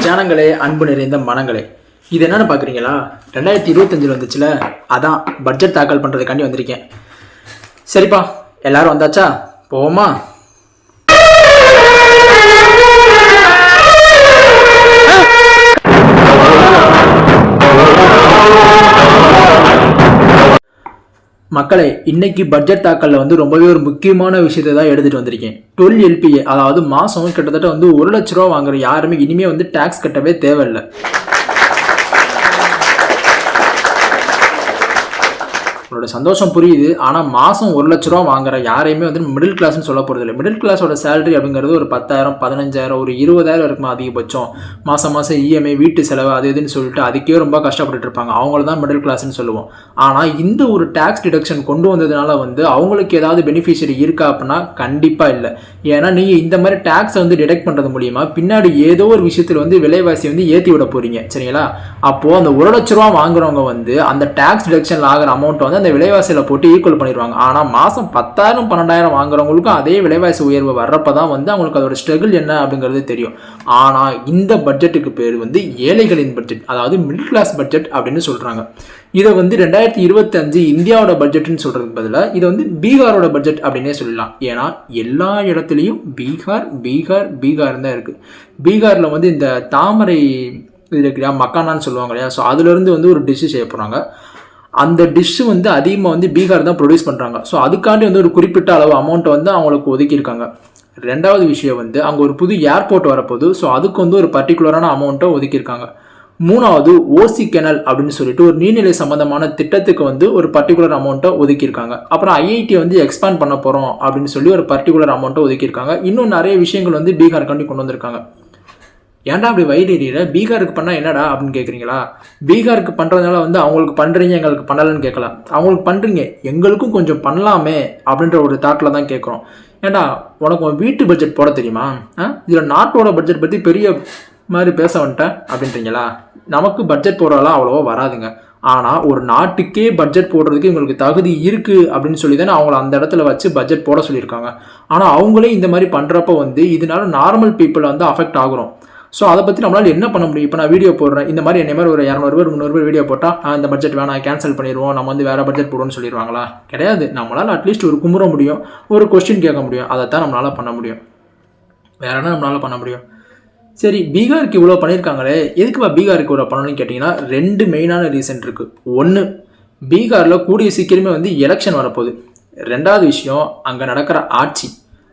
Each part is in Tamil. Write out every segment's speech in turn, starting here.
ஜனங்களே அன்பு நிறைந்த மனங்களே. இது என்னன்னு பார்க்குறீங்களா ரெண்டாயிரத்தி இருபத்தஞ்சில் வந்துச்சுல அதான் பட்ஜெட் தாக்கல் பண்ணுறதுக்காண்டி வந்திருக்கேன். சரிப்பா எல்லாரும் வந்தாச்சா? போவோமா? மக்களை இன்னைக்கு பட்ஜெட் தாக்கல்ல வந்து ரொம்பவே ஒரு முக்கியமான விஷயத்தை தான் எடுத்துட்டு வந்திருக்கேன். டுவெல் எல்பிஏ அதாவது மாதம் கிட்டத்தட்ட வந்து ஒரு லட்ச ரூபா வாங்குற யாருமே இனிமே வந்து டேக்ஸ் கட்டவே தேவையில்லை. உங்களோட சந்தோஷம் புரியுது. ஆனால் மாதம் ஒரு லட்ச ரூபா வாங்குற யாரையுமே வந்து மிடில் கிளாஸ்னு சொல்ல போகிறது இல்லை மிடில் கிளாஸோட சேலரி அப்படிங்கிறது ஒரு பத்தாயிரம் பதினஞ்சாயிரம் ஒரு இருபதாயிரம் இருக்குமா அதிகபட்சம். மாதம் மாதம் இஎம்ஐ வீட்டு செலவு அது இதுன்னு சொல்லிட்டு அதுக்கே ரொம்ப கஷ்டப்பட்டு இருப்பாங்க. அவங்கள தான் மிடில் கிளாஸ்னு சொல்லுவோம். ஆனால் இந்த ஒரு டேக்ஸ் டிடக்ஷன் கொண்டு வந்ததுனால வந்து அவங்களுக்கு ஏதாவது பெனிஃபிஷியரி இருக்கா அப்படின்னா கண்டிப்பாக இல்லை. ஏன்னா நீங்கள் இந்த மாதிரி டேக்ஸை வந்து டிடெக்ட் பண்ணுறது மூலியமாக பின்னாடி ஏதோ ஒரு விஷயத்தில் வந்து விலைவாசி வந்து ஏற்றி விட போகிறீங்க சரிங்களா? அப்போது அந்த ஒரு லட்ச ரூபா வாங்குறவங்க வந்து அந்த டேக்ஸ் டிடக்ஷன் ஆகிற அமௌண்ட்டை வந்து அந்த விலைவாசியில் போட்டு ஈக்குவல் பண்ணிடுவாங்க. ஆனால் மாதம் பத்தாயிரம் பன்னெண்டாயிரம் வாங்குறவங்களுக்கும் அதே விலைவாசி உயர்வு வர்றப்ப தான் வந்து அவங்களுக்கு அதோட ஸ்ட்ரகிள் என்ன அப்படிங்கிறது தெரியும். ஆனால் இந்த பட்ஜெட்டுக்கு பேர் வந்து ஏழைகளின் பட்ஜெட் அதாவது மிடில் கிளாஸ் பட்ஜெட் அப்படின்னு சொல்கிறாங்க இதை வந்து ரெண்டாயிரத்தி இருபத்தஞ்சு இந்தியாவோட பட்ஜெட்னு சொல்கிறதுக்கு பதிலாக இதை வந்து பீகாரோட பட்ஜெட் அப்படின்னே சொல்லலாம். ஏன்னா எல்லா இடத்துலையும் பீகார் பீகார் பீகார் தான் இருக்குது பீகாரில் வந்து இந்த தாமரை இது இருக்கு இல்லையா மக்கானான்னு சொல்லுவாங்க இல்லையா? ஸோ அதுலேருந்து வந்து ஒரு டிஷ்ஷு செய்ய போகிறாங்க அந்த டிஷ்ஷு வந்து அதிகமாக வந்து பீகார் தான் ப்ரொடியூஸ் பண்ணுறாங்க ஸோ அதுக்காண்டி வந்து ஒரு குறிப்பிட்ட அளவு அமௌண்ட்டை வந்து அவங்களுக்கு ஒதுக்கியிருக்காங்க. ரெண்டாவது விஷயம் வந்து அங்கே ஒரு புது ஏர்போர்ட் வரப்போகுது. ஸோ அதுக்கு வந்து ஒரு பர்டிகுலரான அமௌண்ட்டை ஒதுக்கியிருக்காங்க. மூணாவது ஓசி கெனல் அப்படின்னு சொல்லிட்டு ஒரு நீர்நிலை சம்மந்தமான திட்டத்துக்கு வந்து ஒரு பர்டிகுலர் அமௌண்ட்டை ஒதுக்கியிருக்காங்க. அப்புறம் ஐஐடி வந்து எக்ஸ்பேண்ட் பண்ண போகிறோம் அப்படின்னு சொல்லி ஒரு பர்டிகுலர் அமௌண்ட்டை ஒதுக்கியிருக்காங்க. இன்னும் நிறைய விஷயங்கள் வந்து பீகாருக்காண்டி கொண்டு வந்திருக்காங்க. ஏன்டா அப்படி வயிறு எறிகிற பீகாருக்கு பண்ணால் என்னடா அப்படின்னு கேட்குறீங்களா பீகாருக்கு பண்ணுறதுனால வந்து அவங்களுக்கு பண்ணுறீங்க எங்களுக்கு பண்ணலன்னு கேட்கலாம் அவங்களுக்கு பண்ணுறீங்க எங்களுக்கும் கொஞ்சம் பண்ணலாமே அப்படின்ற ஒரு தாட்டில் தான் கேட்குறோம் ஏன்டா உனக்கு உன் வீட்டு பட்ஜெட் போட தெரியுமா? ஆ? இதில் நாட்டோட பட்ஜெட் பற்றி பெரிய மாதிரி பேச வந்துட்டேன் அப்படின்றீங்களா? நமக்கு பட்ஜெட் போடுறதெல்லாம் அவ்வளோவா வராதுங்க. ஆனால் ஒரு நாட்டுக்கே பட்ஜெட் போடுறதுக்கு இவங்களுக்கு தகுதி இருக்குது அப்படின்னு சொல்லி தானே அவங்கள அந்த இடத்துல வச்சு பட்ஜெட் போட சொல்லியிருக்காங்க. ஆனால் அவங்களே இந்த மாதிரி பண்ணுறப்ப வந்து இதனால நார்மல் பீப்புள் வந்து அஃபெக்ட் ஆகுறோம். ஸோ அதை பற்றி நம்மளால் என்ன பண்ண முடியும்? இப்போ நான் வீடியோ போடுறேன். இந்த மாதிரி என்ன மாதிரி ஒரு இரநூறு பேர் முந்நூறு பேர் வீடியோ போட்டால் இந்த பட்ஜெட் வேணாம் கேன்சல் பண்ணிடுவோம். நம்ம வந்து வேறு பட்ஜெட் போடுவோம்னு சொல்லிடுவாங்களா? கிடையாது. நம்மளால் அட்லீஸ்ட் ஒரு குமுற முடியும். ஒரு கொஸ்டின் கேட்க முடியும். அதை தான் நம்மளால் பண்ண முடியும். வேற என்ன நம்மளால் பண்ண முடியும்? சரி பீகாருக்கு இவ்வளோ பண்ணியிருக்காங்களே எதுக்குப்பா பீகாருக்கு இவ்வளோ பண்ணணும்னு கேட்டிங்கன்னா ரெண்டு மெயினான ரீசன் இருக்குது ஒன்று பீகாரில் கூடிய சீக்கிரமே வந்து எலெக்ஷன் வரப்போகுது. ரெண்டாவது விஷயம் அங்கே நடக்கிற ஆட்சி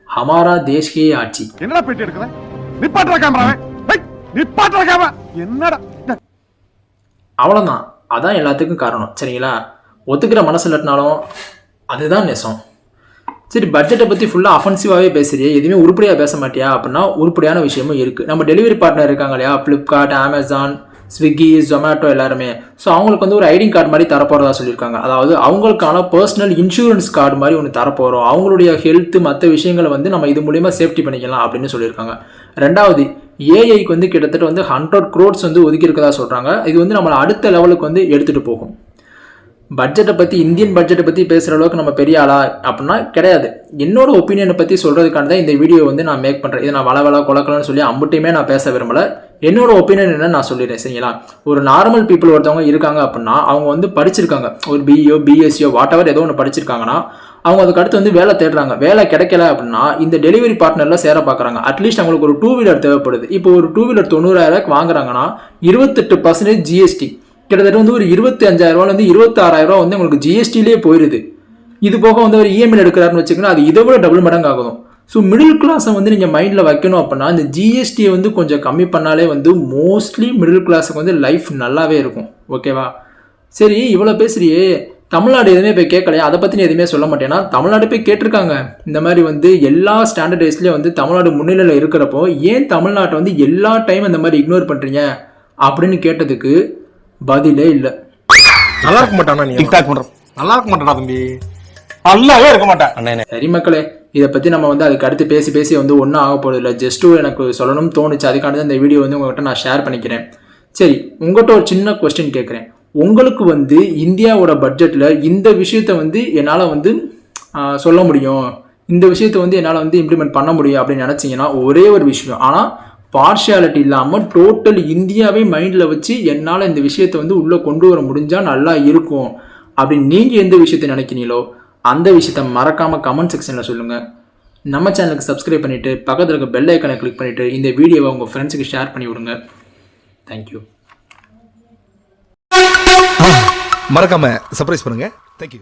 ஹமாரா தேஷ்கே ஆட்சி. என்னடா நிப்பாட்டுறக்காம. என்னடா? அவ்வளோதான் அதான் எல்லாத்துக்கும் காரணம். சரிங்களா? ஒத்துக்கிற மனசு இல்லாட்டினாலும் அதுதான் நெசம். சரி பட்ஜெட்டை பற்றி ஃபுல்லாக அஃபென்சிவாகவே பேசுறியே. எதுவுமே உருப்படியாக பேச மாட்டியா? அப்படின்னா உருப்படியான விஷயமும் இருக்குது நம்ம டெலிவரி பார்ட்னர் இருக்காங்க இல்லையா? ஃப்ளிப்கார்ட் அமேசான் ஸ்விக்கி ஜொமேட்டோ எல்லாருமே. ஸோ அவங்களுக்கு வந்து ஒரு ஐடி கார்டு மாதிரி தரப்போகிறதா சொல்லியிருக்காங்க. அதாவது அவங்களுக்கான பர்சனல் இன்சூரன்ஸ் கார்டு மாதிரி ஒன்று தரப்போகிறோம் அவங்களுடைய ஹெல்த்து மற்ற விஷயங்களை வந்து நம்ம இது மூலியமாக சேஃப்டி பண்ணிக்கலாம் அப்படின்னு சொல்லியிருக்காங்க. ரெண்டாவது ஏஐக்கு வந்து கிட்டத்தட்ட வந்து ஹண்ட்ரட் க்ரோட்ஸ் வந்து ஒதுக்கியிருக்கதா சொல்கிறாங்க இது வந்து நம்மளை அடுத்த லெவலுக்கு வந்து எடுத்துகிட்டு போகும். பட்ஜெட்டை பற்றி இந்தியன் பட்ஜெட்டை பற்றி பேசுகிற அளவுக்கு நம்ம பெரிய ஆளா அப்படின்னா கிடையாது. என்னோட ஒப்பீனியனை பற்றி சொல்கிறதுக்கான தான் இந்த வீடியோ வந்து நான் மேக் பண்ணுறேன் இதை நான் வள வள குழக்கலன்னு சொல்லி அம்புட்டையுமே நான் பேச விரும்பலை. என்னோட ஒப்பீனியன் என்ன நான் சொல்லிடுறேன் சரிங்களா? ஒரு நார்மல் பீப்புள் ஒருத்தவங்க இருக்காங்க அப்படின்னா அவங்க வந்து படிச்சிருக்காங்க. ஒரு பிஇஓ பிஎஸ்சியோ வாட் எவர் ஏதோ ஒன்று படிச்சிருக்காங்கன்னா அவங்க அதுக்கு அடுத்து வந்து வேலை தேடுறாங்க. வேலை கிடைக்கல அப்படின்னா இந்த டெலிவரி பார்ட்னரில் சேர பார்க்குறாங்க. அட்லீஸ்ட் அவங்களுக்கு ஒரு டூ வீலர் தேவைப்படுது. இப்போ ஒரு டூ வீலர் தொண்ணூறாயிரம் வாங்குறாங்கன்னா இருபத்தெட்டு பர்சன்டேஜ் ஜிஎஸ்டி கிட்டத்தட்ட வந்து ஒரு இருபத்தி அஞ்சாயிரம் ரூபாயிலேருந்து இருபத்தாறாயிரம் வந்து உங்களுக்கு ஜிஎஸ்டிலே போயிடுது இது போக வந்து ஒரு இஎம்ஐ எடுக்கிறாருன்னு வச்சுக்கோங்க அது இதை விட டபுள் மடங்கு ஆகும் ஸோ மிடில் கிளாஸை வந்து நீங்கள் மைண்டில் வைக்கணும் அப்படின்னா இந்த ஜிஎஸ்டியை வந்து கொஞ்சம் கம்மி பண்ணாலே வந்து மோஸ்ட்லி மிடில் கிளாஸுக்கு வந்து லைஃப் நல்லாவே இருக்கும். ஓகேவா சரி இவ்வளோ பேசுறியே. தமிழ்நாடு எதுவுமே போய் கேட்கலையா? அதை பற்றி எதுவுமே சொல்ல மாட்டேன்னா தமிழ்நாடு போய் கேட்டிருக்காங்க. இந்த மாதிரி வந்து எல்லா ஸ்டாண்டர்டைஸ்லேயும் வந்து தமிழ்நாடு முன்னிலையில் இருக்கிறப்போ ஏன் தமிழ்நாட்டை வந்து எல்லா டைம் இந்த மாதிரி இக்னோர் பண்ணுறீங்க அப்படின்னு கேட்டதுக்கு பதிலே இல்லை. நல்லா இருக்க மாட்டானா நீ? டிக்டாக் பண்ற. நல்லா இருக்க மாட்டாடா தம்பி? நல்லாவே இருக்க மாட்டேன் அண்ணே சரி மக்களே இதை பற்றி நம்ம வந்து அதுக்கு அடுத்து பேசி பேசி வந்து ஒன்றும் ஆக போகிறது இல்லை. ஜஸ்ட்டு எனக்கு சொல்லணும்னு தோணுச்சு. அதுக்காண்டி தான் இந்த வீடியோ வந்து உங்கள்கிட்ட நான் ஷேர் பண்ணிக்கிறேன். சரி உங்கள்கிட்ட ஒரு சின்ன கொஸ்டின் கேட்குறேன். உங்களுக்கு வந்து இந்தியாவோட பட்ஜெட்டில் இந்த விஷயத்த வந்து என்னால் வந்து சொல்ல முடியும். இந்த விஷயத்த வந்து என்னால் வந்து இம்ப்ளிமெண்ட் பண்ண முடியும் அப்படின்னு நினச்சிங்கன்னா ஒரே ஒரு விஷயம். ஆனால் பார்ஷியாலிட்டி இல்லாமல் டோட்டல் இந்தியாவே மைண்டில் வச்சு என்னால் இந்த விஷயத்தை வந்து உள்ளே கொண்டு வர முடிஞ்சால் நல்லா இருக்கும். அப்படின்னு நீங்கள் எந்த விஷயத்தை நினைக்கிறீங்களோ அந்த விஷயத்த மறக்காமல் கமெண்ட் செக்ஷனில் சொல்லுங்கள் நம்ம சேனலுக்கு சப்ஸ்கிரைப் பண்ணிவிட்டு பக்கத்தில் இருக்க பெல் ஐக்கனை கிளிக் பண்ணிவிட்டு இந்த வீடியோவை உங்கள் ஃப்ரெண்ட்ஸுக்கு ஷேர் பண்ணி விடுங்க. தேங்க்யூ மறக்காமல் சர்ப்ரைஸ் பண்ணுங்கள் தேங்க்யூ